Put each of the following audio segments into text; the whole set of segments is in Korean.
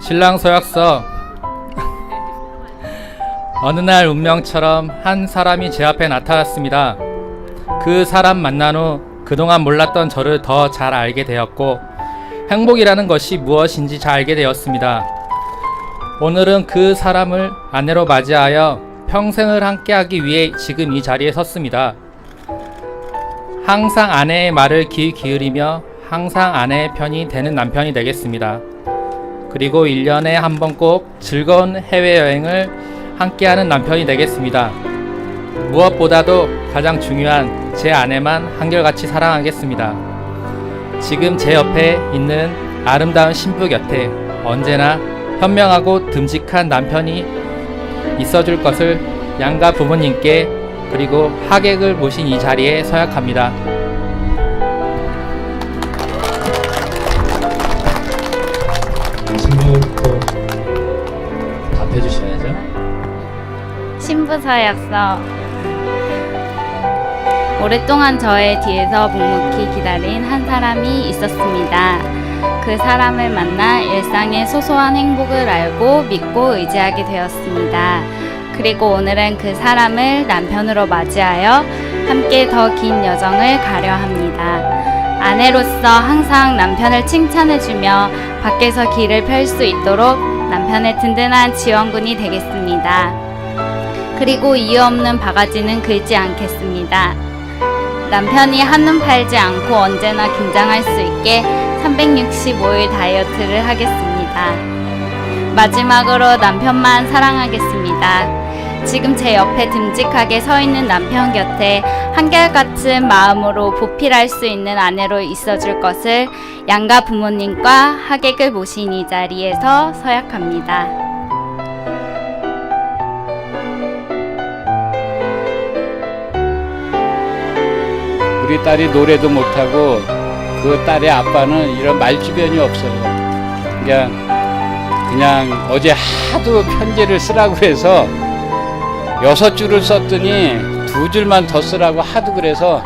신랑 서약서 어느 날 운명처럼 한 사람이 제 앞에 나타났습니다. 그 사람 만난 후 그동안 몰랐던 저를 더 잘 알게 되었고 행복이라는 것이 무엇인지 잘 알게 되었습니다. 오늘은 그 사람을 아내로 맞이하여 평생을 함께하기 위해 지금 이 자리에 섰습니다. 항상 아내의 말을 귀 기울이며 항상 아내의 편이 되는 남편이 되겠습니다. 그리고 1년에 한 번 꼭 즐거운 해외여행을 함께하는 남편이 되겠습니다. 무엇보다도 가장 중요한 제 아내만 한결같이 사랑하겠습니다. 지금 제 옆에 있는 아름다운 신부 곁에 언제나 현명하고 듬직한 남편이 있어줄 것을 양가 부모님께 그리고 하객을 모신 이 자리에 서약합니다. 신부부터 답해 주셔야죠. 신부서약서 오랫동안 저의 뒤에서 묵묵히 기다린 한 사람이 있었습니다. 그 사람을 만나 일상의 소소한 행복을 알고 믿고 의지하게 되었습니다. 그리고 오늘은 그 사람을 남편으로 맞이하여 함께 더 긴 여정을 가려 합니다. 아내로서 항상 남편을 칭찬해주며 밖에서 길을 펼 수 있도록 남편의 든든한 지원군이 되겠습니다. 그리고 이유 없는 바가지는 긁지 않겠습니다. 남편이 한눈 팔지 않고 언제나 긴장할 수 있게 365일 다이어트를 하겠습니다. 마지막으로 남편만 사랑하겠습니다. 지금 제 옆에 듬직하게 서 있는 남편 곁에 한결같은 마음으로 보필할 수 있는 아내로 있어줄 것을 양가 부모님과 하객을 모신 이 자리에서 서약합니다. 우리 딸이 노래도 못하고 그 딸의 아빠는 이런 말주변이 없어요. 그냥 그냥 어제 하도 편지를 쓰라고 해서 여섯 줄을 썼더니 두 줄만 더 쓰라고 하도 그래서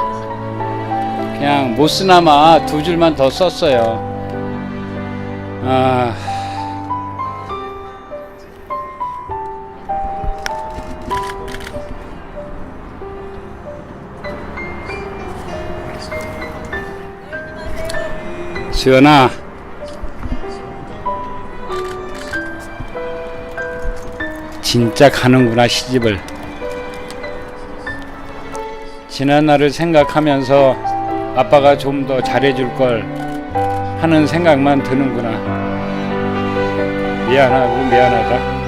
그냥 못 쓰나마 두 줄만 더 썼어요. 아. 수연아 진짜 가는구나 시집을 지난 날을 생각하면서 아빠가 좀 더 잘해줄 걸 하는 생각만 드는구나 미안하고 미안하다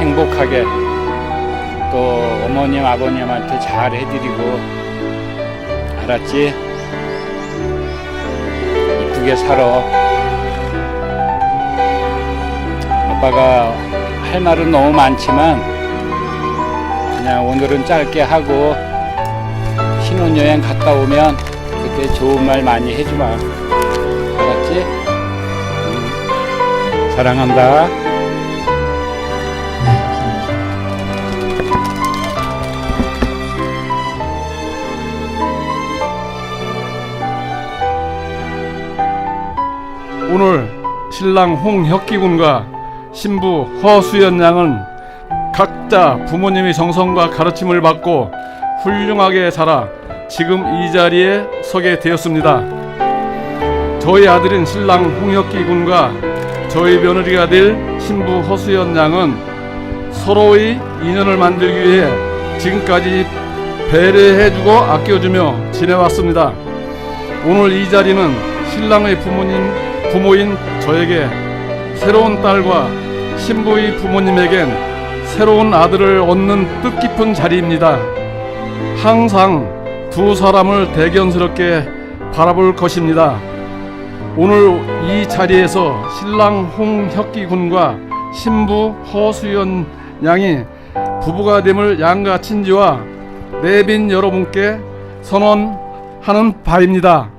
행복하게 또 어머님 아버님한테 잘 해드리고 알았지? 이쁘게 살아. 아빠가 할 말은 너무 많지만 그냥 오늘은 짧게 하고 신혼여행 갔다 오면 그때 좋은 말 많이 해주마. 알았지? 응. 사랑한다. 네. 오늘 신랑 홍혁기 군과 신부 허수연 양은 각자 부모님의 정성과 가르침을 받고 훌륭하게 자라 지금 이 자리에 서게 되었습니다. 저희 아들인 신랑 홍혁기 군과 저희 며느리가 될 신부 허수연 양은 서로의 인연을 만들기 위해 지금까지 배려해주고 아껴주며 지내왔습니다. 오늘 이 자리는 신랑의 부모님 부모인 저에게 새로운 딸과 신부의 부모님에겐 새로운 아들을 얻는 뜻깊은 자리입니다. 항상 두 사람을 대견스럽게 바라볼 것입니다. 오늘 이 자리에서 신랑 홍혁기 군과 신부 허수연 양이 부부가 됨을 양가 친지와 내빈 여러분께 선언하는 바입니다.